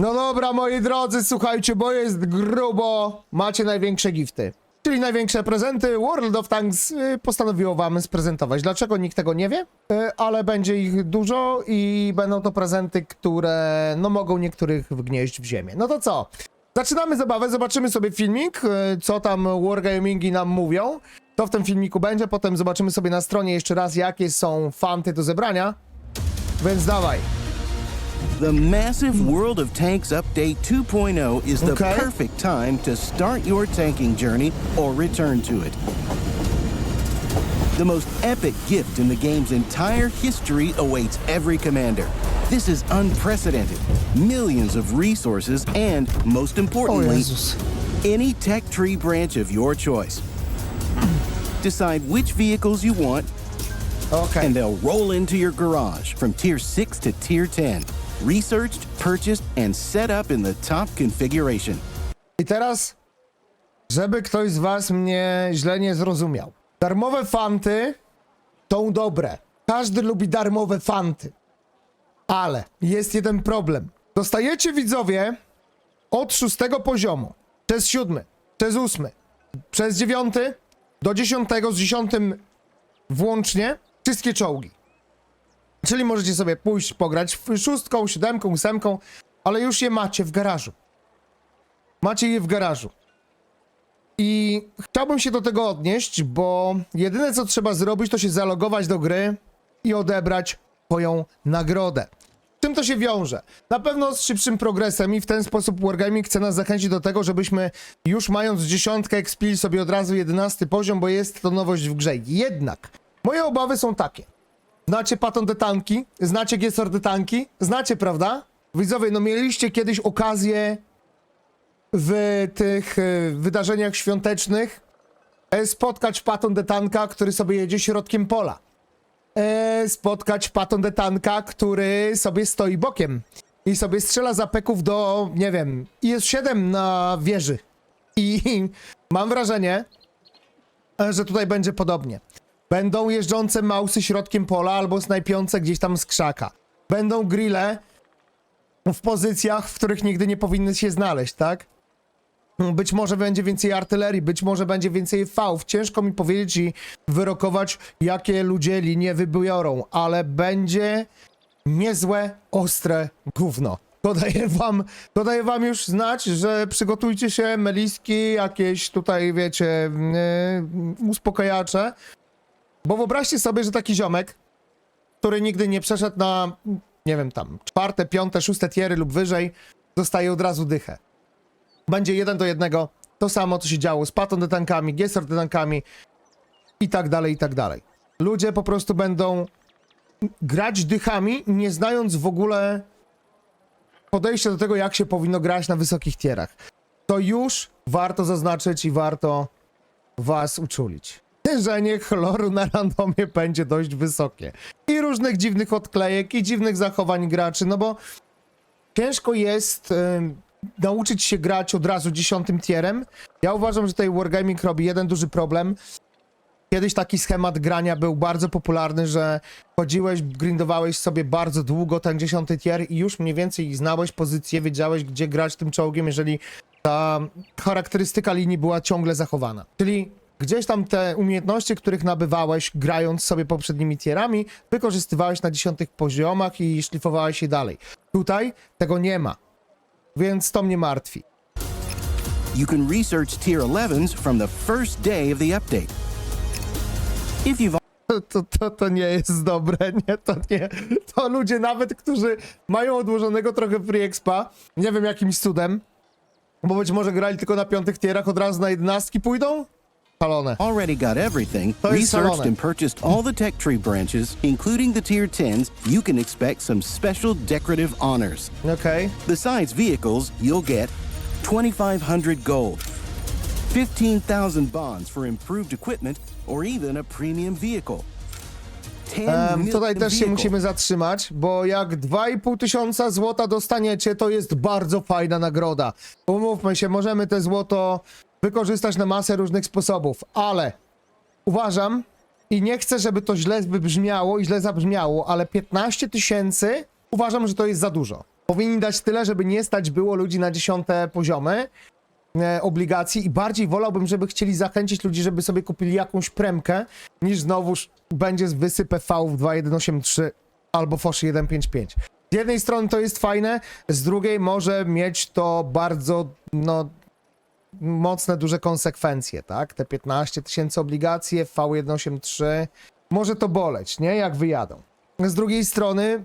No dobra, moi drodzy, słuchajcie, bo jest grubo. Macie największe gifty. Czyli największe prezenty World of Tanks y, postanowiło wam sprezentować. Dlaczego nikt tego nie wie? Y, Ale będzie ich dużo i będą to prezenty, które no mogą niektórych wgnieść w ziemię. No to co? Zaczynamy zabawę, zobaczymy sobie filmik, y, co tam Wargamingi nam mówią. To w tym filmiku będzie, potem zobaczymy sobie na stronie jeszcze raz, jakie są fanty do zebrania. Więc dawaj. The massive World of Tanks Update 2.0 is the Okay. perfect time to start your tanking journey or return to it. The most epic gift in the game's entire history awaits every commander. This is unprecedented. Millions of resources and, most importantly, oh, Jezus. any tech tree branch of your choice. Decide which vehicles you want Okej. and they'll roll into your garage from tier 6 to tier 10. Researched, purchased, and set up in the top configuration. I teraz, żeby ktoś z was mnie źle nie zrozumiał. Darmowe fanty są dobre. Każdy lubi darmowe fanty. Ale jest jeden problem. Dostajecie widzowie od szóstego poziomu, przez siódmy, przez ósmy, przez dziewiąty, do dziesiątego, z dziesiątym włącznie, wszystkie czołgi. Czyli możecie sobie pójść pograć w szóstką, siódemką, ósemką, ale już je macie w garażu. Macie je w garażu. I chciałbym się do tego odnieść, bo jedyne co trzeba zrobić, to się zalogować do gry i odebrać swoją nagrodę. Czym to się wiąże? Na pewno z szybszym progresem i w ten sposób Wargaming chce nas zachęcić do tego, żebyśmy już mając dziesiątkę expili sobie od razu jedenasty poziom, bo jest to nowość w grze. Jednak moje obawy są takie. Znacie Patton de Tanki? Znacie Gesor de Tanki? Znacie, prawda? Widzowie, no mieliście kiedyś okazję w tych e, wydarzeniach świątecznych e, spotkać Patton de Tanka, który sobie jedzie środkiem pola. E, spotkać Patton de Tanka, który sobie stoi bokiem i sobie strzela zapeków do, nie wiem, IS-7 na wieży. I mam wrażenie, że tutaj będzie podobnie. Będą jeżdżące mausy środkiem pola albo snajpiące gdzieś tam z krzaka. Będą grille w pozycjach, w których nigdy nie powinny się znaleźć, tak? Być może będzie więcej artylerii, być może będzie więcej fałów. Ciężko mi powiedzieć i wyrokować, jakie ludzie linie wybiorą, ale będzie niezłe, ostre gówno. To daję wam, to wam już znać, że przygotujcie się, meliski, jakieś tutaj, wiecie, yy, uspokajacze. Bo wyobraźcie sobie, że taki ziomek, który nigdy nie przeszedł na, nie wiem, tam, czwarte, piąte, szóste tiery lub wyżej, dostaje od razu dychę. Będzie jeden do jednego to samo, co się działo z Patton de tankami, Gesser de tankami i tak dalej, i tak dalej. Ludzie po prostu będą grać dychami, nie znając w ogóle podejścia do tego, jak się powinno grać na wysokich tierach. To już warto zaznaczyć i warto was uczulić. Że chloru na randomie będzie dość wysokie. I różnych dziwnych odklejek, i dziwnych zachowań graczy, no bo ciężko jest nauczyć się grać od razu dziesiątym tierem. Ja uważam, że tutaj Wargaming robi jeden duży problem. Kiedyś taki schemat grania był bardzo popularny, że chodziłeś, grindowałeś sobie bardzo długo ten dziesiąty tier i już mniej więcej znałeś pozycję, wiedziałeś gdzie grać tym czołgiem, jeżeli ta charakterystyka linii była ciągle zachowana. Czyli gdzieś tam te umiejętności, których nabywałeś grając sobie poprzednimi tierami, wykorzystywałeś na dziesiątych poziomach i szlifowałeś je dalej. Tutaj tego nie ma, więc to mnie martwi. You can research tier 11s from the first day of the update. If you've To, to, to, nie jest dobre, nie, to nie. To ludzie nawet, którzy mają odłożonego trochę free expa, nie wiem jakimś cudem, bo być może grali tylko na piątych tierach, od razu na jedenastki pójdą? Szalone. already got everything, To jest researched szalone. and purchased all the tech tree branches, including the tier 10s, you can expect some special decorative honors. Okej. Besides vehicles, you'll get 2,500 gold, 15,000 bonds for improved equipment, or even a premium vehicle. 10 Em, million tutaj też się vehicle. musimy zatrzymać, bo jak 2,5 tysiąca złota dostaniecie, to jest bardzo fajna nagroda. Umówmy się, możemy te złoto wykorzystać na masę różnych sposobów, ale uważam i nie chcę, żeby to źle wybrzmiało i źle zabrzmiało, ale 15 tysięcy uważam, że to jest za dużo. Powinni dać tyle, żeby nie stać było ludzi na dziesiąte poziomy e, obligacji i bardziej wolałbym, żeby chcieli zachęcić ludzi, żeby sobie kupili jakąś premkę, niż znowuż będzie wysyp v w 2183 albo Foshi 155. Z jednej strony to jest fajne, z drugiej może mieć to bardzo, no, mocne, duże konsekwencje, tak? Te 15 tysięcy obligacji, V183, może to boleć, nie? Jak wyjadą. Z drugiej strony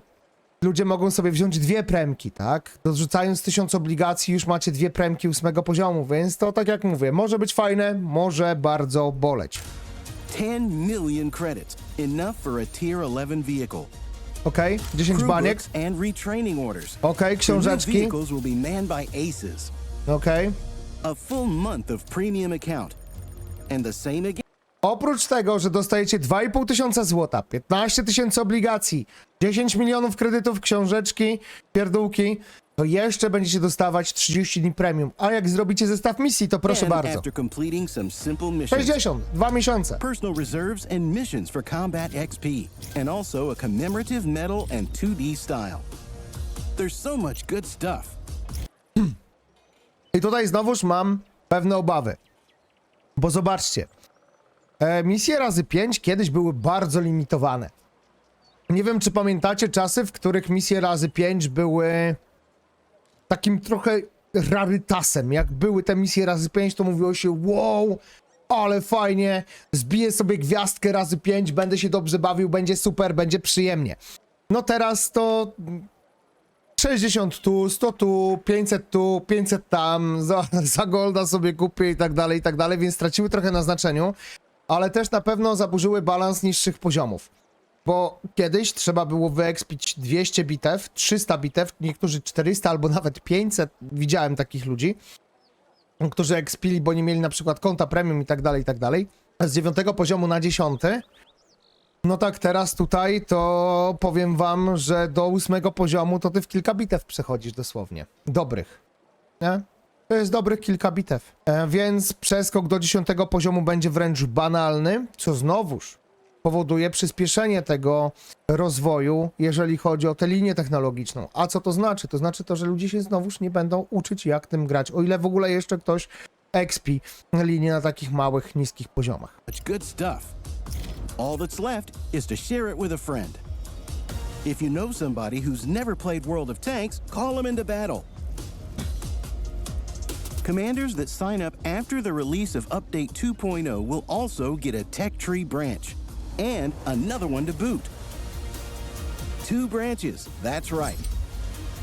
ludzie mogą sobie wziąć dwie premki, tak? Dorzucając tysiąc obligacji już macie dwie premki ósmego poziomu, więc to tak jak mówię, może być fajne, może bardzo boleć. 10 million credits, enough for a Tier 11 vehicle. Okej, 10 Crew baniek, okej, new książeczki, vehicles will A full month of premium account. And the same again. Oprócz tego, że dostajecie 2,5 tysiąca złota, 15 tysięcy obligacji, 10 milionów kredytów, książeczki, pierdółki, to jeszcze będziecie dostawać 30 dni premium. A jak zrobicie zestaw misji, to proszę bardzo. after completing some simple missions. 60, dwa miesiące. personal reserves and missions for Combat XP, and also a commemorative medal and 2D style. There's so much good stuff. I tutaj znowuż mam pewne obawy. Bo zobaczcie, e, misje razy 5 kiedyś były bardzo limitowane. Nie wiem, czy pamiętacie czasy, w których misje razy 5 były takim trochę rarytasem. Jak były te misje razy 5, to mówiło się wow, ale fajnie, zbiję sobie gwiazdkę razy 5, będę się dobrze bawił, będzie super, będzie przyjemnie. No teraz to 60 tu, 100 tu, 500 tu, 500 tam, za, za golda sobie kupię i tak dalej, i tak dalej, więc straciły trochę na znaczeniu, ale też na pewno zaburzyły balans niższych poziomów. Bo kiedyś trzeba było wyekspić 200 bitew, 300 bitew, niektórzy 400 albo nawet 500, widziałem takich ludzi, którzy ekspili, bo nie mieli na przykład konta premium i tak dalej, i tak dalej. Z 9 poziomu na 10 no tak, teraz tutaj to powiem wam, że do ósmego poziomu to ty w kilka bitew przechodzisz dosłownie. Dobrych. Nie? To jest dobrych kilka bitew. E, więc przeskok do dziesiątego poziomu będzie wręcz banalny, co znowuż powoduje przyspieszenie tego rozwoju, jeżeli chodzi o tę linię technologiczną. A co to znaczy? To znaczy to, że ludzie się znowuż nie będą uczyć, jak tym grać, o ile w ogóle jeszcze ktoś expi linię na takich małych, niskich poziomach. Good stuff. All that's left is to share it with a friend. If you know somebody who's never played World of Tanks, call them into battle. Commanders that sign up after the release of Update 2.0 will also get a Tech Tree branch and another one to boot. Two branches, that's right.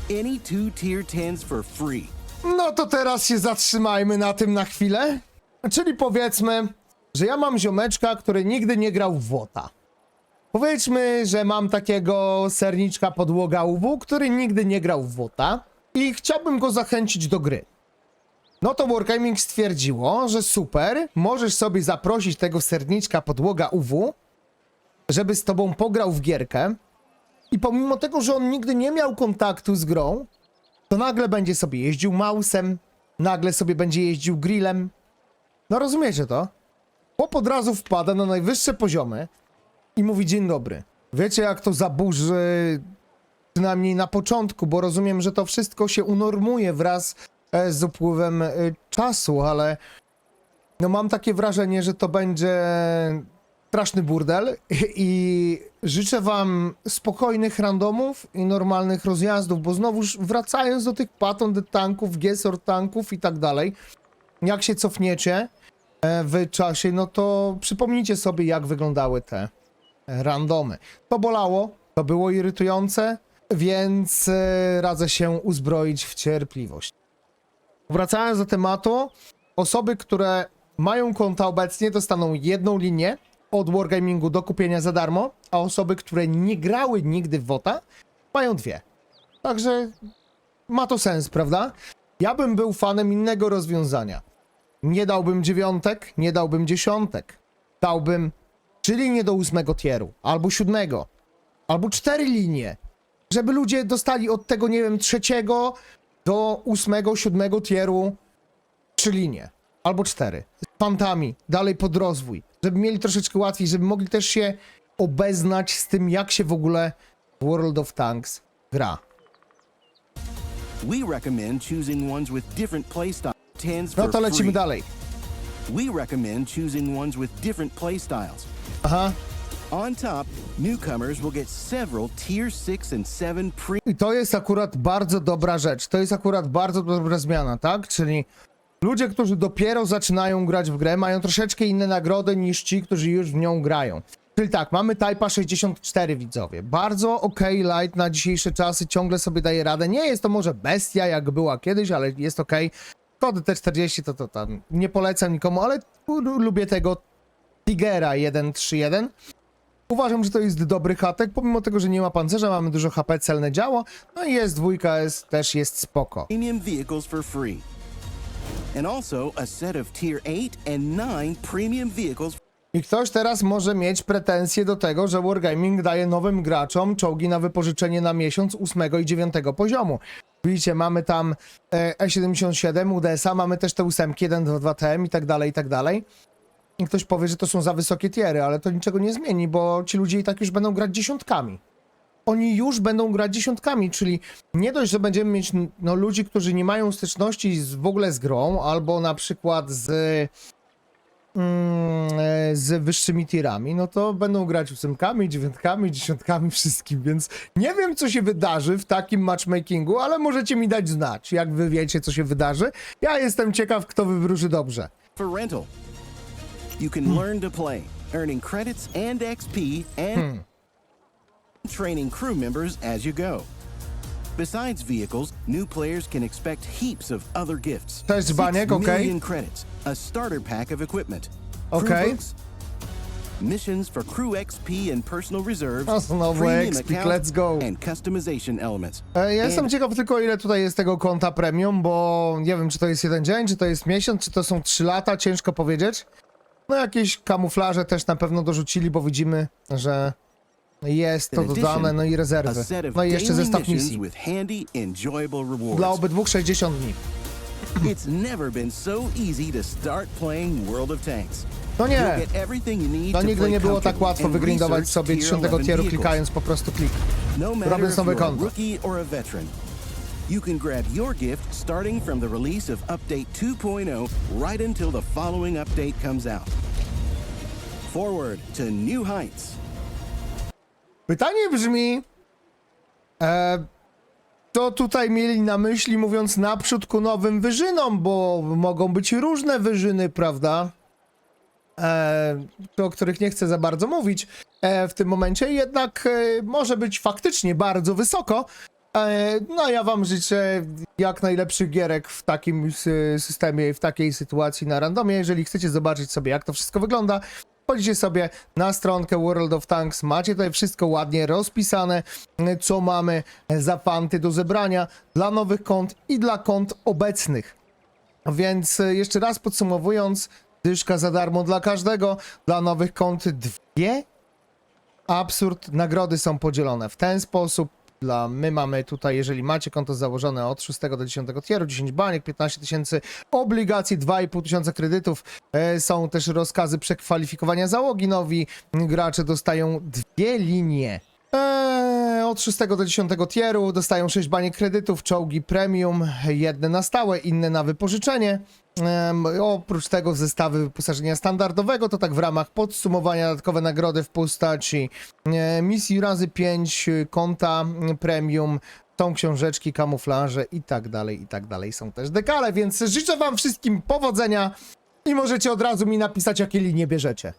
Any two tier 10s for free. No to teraz się zatrzymajmy na tym na chwilę. Czyli powiedzmy, że ja mam ziomeczka, który nigdy nie grał w WOTA. Powiedzmy, że mam takiego serniczka podłoga UW, który nigdy nie grał w WOTA i chciałbym go zachęcić do gry. No to Wargaming stwierdziło, że super, możesz sobie zaprosić tego serniczka podłoga UW, żeby z tobą pograł w gierkę i pomimo tego, że on nigdy nie miał kontaktu z grą, to nagle będzie sobie jeździł mausem, nagle sobie będzie jeździł grillem. No rozumiecie to? Chłop od razu wpada na najwyższe poziomy i mówi dzień dobry. Wiecie jak to zaburzy przynajmniej na początku, bo rozumiem, że to wszystko się unormuje wraz e, z upływem e, czasu, ale no mam takie wrażenie, że to będzie straszny burdel i życzę wam spokojnych randomów i normalnych rozjazdów, bo znowuż wracając do tych paton tanków, gesor tanków i tak dalej, jak się cofniecie w czasie, no to przypomnijcie sobie jak wyglądały te randomy. To bolało, to było irytujące, więc e, radzę się uzbroić w cierpliwość. Wracając do tematu, osoby, które mają konta obecnie, dostaną jedną linię od Wargamingu do kupienia za darmo, a osoby, które nie grały nigdy w WOTA, mają dwie. Także ma to sens, prawda? Ja bym był fanem innego rozwiązania. Nie dałbym dziewiątek, nie dałbym dziesiątek. Dałbym trzy linie do ósmego tieru, albo siódmego, albo cztery linie, żeby ludzie dostali od tego, nie wiem, trzeciego do ósmego, siódmego tieru trzy linie, albo cztery, z fantami, dalej pod rozwój, żeby mieli troszeczkę łatwiej, żeby mogli też się obeznać z tym, jak się w ogóle World of Tanks gra. We recommend choosing ones with different playstyles. No to lecimy dalej. We recommend choosing ones with different playstyles. Aha. On top, newcomers will get several Tier 6 and 7 pre I to jest akurat bardzo dobra rzecz. To jest akurat bardzo dobra zmiana, tak? Czyli ludzie, którzy dopiero zaczynają grać w grę, mają troszeczkę inne nagrody niż ci, którzy już w nią grają. Czyli tak, mamy Type'a 64 widzowie. Bardzo okej light na dzisiejsze czasy, ciągle sobie daje radę. Nie jest to może bestia, jak była kiedyś, ale jest okej. Kody T40 to, to tam nie polecam nikomu, ale lu- lubię tego Tigera 131. Uważam, że to jest dobry hatek, pomimo tego, że nie ma pancerza, mamy dużo HP, celne działo, no i jest dwójka, jest, też jest spoko. premium vehicles for free. And also a set of Tier 8 and 9 premium vehicles I ktoś teraz może mieć pretensje do tego, że Wargaming daje nowym graczom czołgi na wypożyczenie na miesiąc 8 i 9 poziomu. Widzicie, mamy tam e, E77, UDS-a, mamy też te ósemki, 1, 2, 2 TM i tak dalej, i tak dalej. I ktoś powie, że to są za wysokie tiery, ale to niczego nie zmieni, bo ci ludzie i tak już będą grać dziesiątkami. Oni już będą grać dziesiątkami, czyli nie dość, że będziemy mieć no, ludzi, którzy nie mają styczności z, w ogóle z grą, albo na przykład z e, z wyższymi tirami, no to będą grać ósemkami, dziewiątkami, dziesiątkami, wszystkim, więc nie wiem, co się wydarzy w takim matchmakingu, ale możecie mi dać znać, jak wy wiecie, co się wydarzy. Ja jestem ciekaw, kto wywróży dobrze. for rental. You can learn to play, earning credits and XP and training crew members as you go. Besides vehicles, new players can expect heaps of other gifts. Cześć, Six Baniek, okej. million credits, a starter pack of equipment, Okej. books, missions for crew XP and personal reserves, O, znowu XP, let's go. and customization elements. E, Ja jestem ciekaw tylko, ile tutaj jest tego konta premium, bo nie wiem, czy to jest jeden dzień, czy to jest miesiąc, czy to są trzy lata, ciężko powiedzieć. No jakieś kamuflaże też na pewno dorzucili, bo widzimy, że jest to dodane, no i rezerwy. No i jeszcze zestaw misji. Dla obydwu 60 dni. It's never been so easy to start playing World of Tanks. No nie, to nigdy nie było tak łatwo wygrindować sobie tier 10 11 tieru klikając po prostu klik. No robiąc a konto. You can grab your gift starting from the release of Update 2.0 right until the following update comes out. Forward to new heights. Pytanie brzmi, e, co tutaj mieli na myśli mówiąc naprzód ku nowym wyżynom, bo mogą być różne wyżyny, prawda? E, o których nie chcę za bardzo mówić e, w tym momencie, jednak e, może być faktycznie bardzo wysoko. E, no ja wam życzę jak najlepszych gierek w takim sy- systemie i w takiej sytuacji na randomie. Jeżeli chcecie zobaczyć sobie jak to wszystko wygląda, Wchodzicie sobie na stronkę World of Tanks, macie tutaj wszystko ładnie rozpisane, co mamy za fanty do zebrania dla nowych kont i dla kont obecnych. Więc jeszcze raz podsumowując, dyszka za darmo dla każdego, dla nowych kont dwie. Absurd, nagrody są podzielone w ten sposób. Dla, my mamy tutaj, jeżeli macie konto założone od 6 do 10 tieru, 10 baniek, 15 tysięcy obligacji, 2,5 tysiąca kredytów. E, są też rozkazy przekwalifikowania załogi. Nowi gracze dostają dwie linie. Od 6 do 10 tieru dostają 6 baniek kredytów, czołgi premium, jedne na stałe, inne na wypożyczenie. Oprócz tego zestawy wyposażenia standardowego, to tak w ramach podsumowania dodatkowe nagrody w postaci e, misji razy 5, konta premium, są książeczki, kamuflaże i tak dalej, i tak dalej. Są też dekale, więc życzę wam wszystkim powodzenia i możecie od razu mi napisać, jakie linie bierzecie.